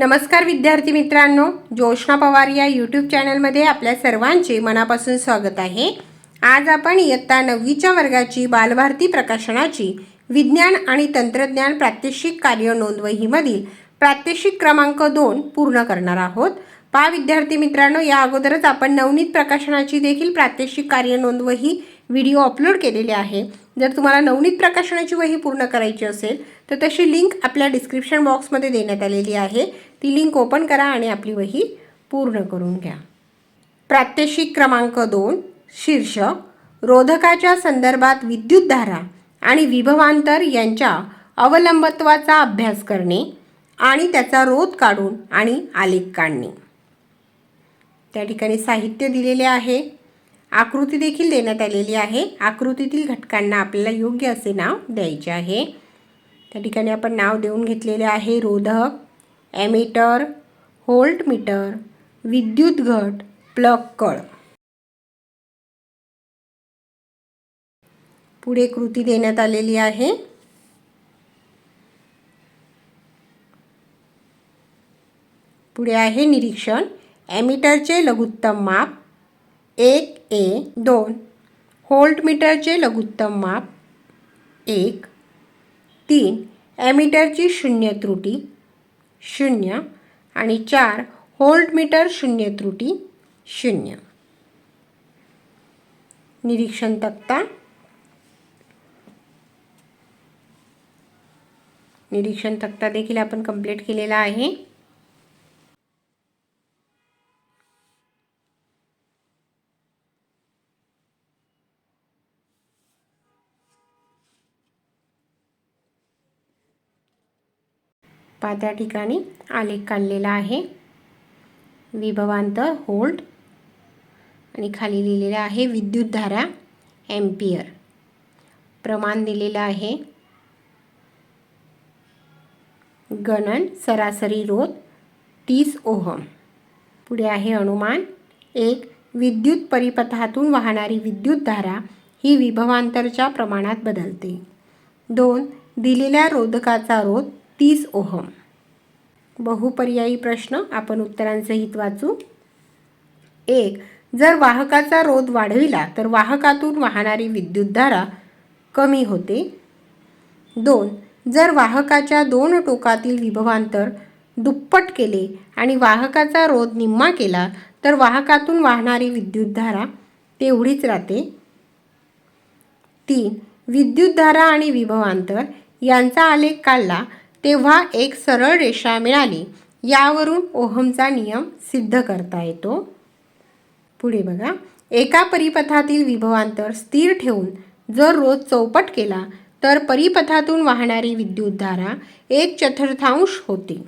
नमस्कार विद्यार्थी मित्रांनो जोशना पवार या यूट्यूब चॅनलमध्ये आपल्या सर्वांचे मनापासून स्वागत आहे. आज आपण इयत्ता नववीच्या वर्गाची बालभारती प्रकाशनाची विज्ञान आणि तंत्रज्ञान प्रात्यक्षिक कार्य नोंदवहीमधील प्रात्यक्षिक क्रमांक दोन पूर्ण करणार आहोत. पा विद्यार्थी मित्रांनो या अगोदरच आपण नवनीत प्रकाशनाची देखील प्रात्यक्षिक कार्य नोंदवही व्हिडिओ अपलोड केलेले आहे. जर तुम्हाला नवनीत प्रकाशनाची वही पूर्ण करायची असेल तर तशी लिंक आपल्या डिस्क्रिप्शन बॉक्समध्ये देण्यात आलेली आहे. ती लिंक ओपन करा आणि आपली वही पूर्ण करून घ्या. प्रात्यक्षिक क्रमांक दोन शीर्षक रोधकाच्या संदर्भात विद्युतधारा आणि विभवांतर यांच्या अवलंबत्वाचा अभ्यास करणे आणि त्याचा रोध काढून आणि आलेख काढणे. त्या ठिकाणी साहित्य दिलेले आहे. आकृती देखील देण्यात आलेली आहे. आकृतीतील घटकांना आपल्याला योग्य असे नाव द्यायचे आहे. त्या ठिकाणी आपण नाव देऊन घेतलेले आहे रोधक ॲमिटर होल्ट मीटर विद्युत घट प्लग कळ. पुढे कृती देण्यात आलेली आहे. पुढे आहे निरीक्षण. ॲमिटरचे लघुत्तम माप एक ए दोन. व्होल्टमीटरचे लघुत्तम माप एक तीन. ॲमिटरची शून्य त्रुटी शून्य आणि चार होल्टमीटर शून्य त्रुटी शून्य. निरीक्षण तक्ता. निरीक्षण तक्ता देखील आपण कंप्लीट केलेला आहे. पहा त्या ठिकाणी आलेख काढलेला आहे. विभवांतर होल्ड आणि खाली लिहिलेलं आहे विद्युतधारा एम्पियर. प्रमाण दिलेलं आहे गणन सरासरी रोध तीस ओहम. पुढे आहे अनुमान एक विद्युत परिपथातून वाहणारी विद्युतधारा ही विभवांतरच्या प्रमाणात बदलते. दोन दिलेल्या रोधकाचा रोध तीस ओहम. बहुपर्यायी प्रश्न आपण उत्तरांसहित वाचू. एक जर वाहकाचा रोध वाढविला तर वाहकातून वाहणारी विद्युतधारा कमी होते. दोन जर वाहकाच्या दोन टोकातील विभवांतर दुप्पट केले आणि वाहकाचा रोध निम्मा केला तर वाहकातून वाहणारी विद्युतधारा तेवढीच राहते. तीन विद्युतधारा आणि विभवांतर यांचा आलेख काढला तेव्हा एक सरळ रेषा मिळाली. यावरून ओहमचा नियम सिद्ध करता येतो. पुढे बघा. एका परिपथातील विभवांतर स्थिर ठेवून जर रोज चौपट केला तर परिपथातून वाहणारी विद्युतधारा एक चतुर्थांश होती.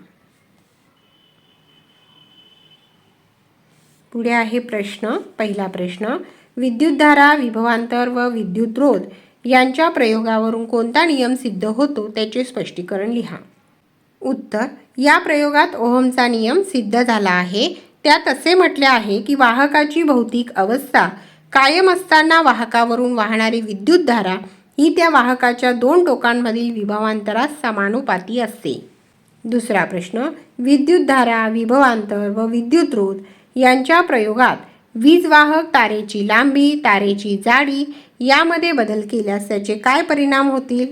पुढे आहे प्रश्न पहिला प्रश्न. विद्युतधारा विभवांतर व विद्युतरोध यांच्या प्रयोगावरून कोणता नियम सिद्ध होतो त्याचे स्पष्टीकरण लिहा. उत्तर या प्रयोगात ओहमचा नियम सिद्ध झाला आहे. त्यात असे म्हटले आहे की वाहकाची भौतिक अवस्था कायम असताना वाहकावरून वाहणारी विद्युतधारा ही त्या वाहकाच्या दोन टोकांमधील विभवांतरास समानुपाती असते. दुसरा प्रश्न विद्युतधारा विभवांतर व विद्युतरोध यांच्या प्रयोगात वीजवाहक तारेची लांबी तारेची जाडी यामध्ये बदल केल्यास त्याचे काय परिणाम होतील?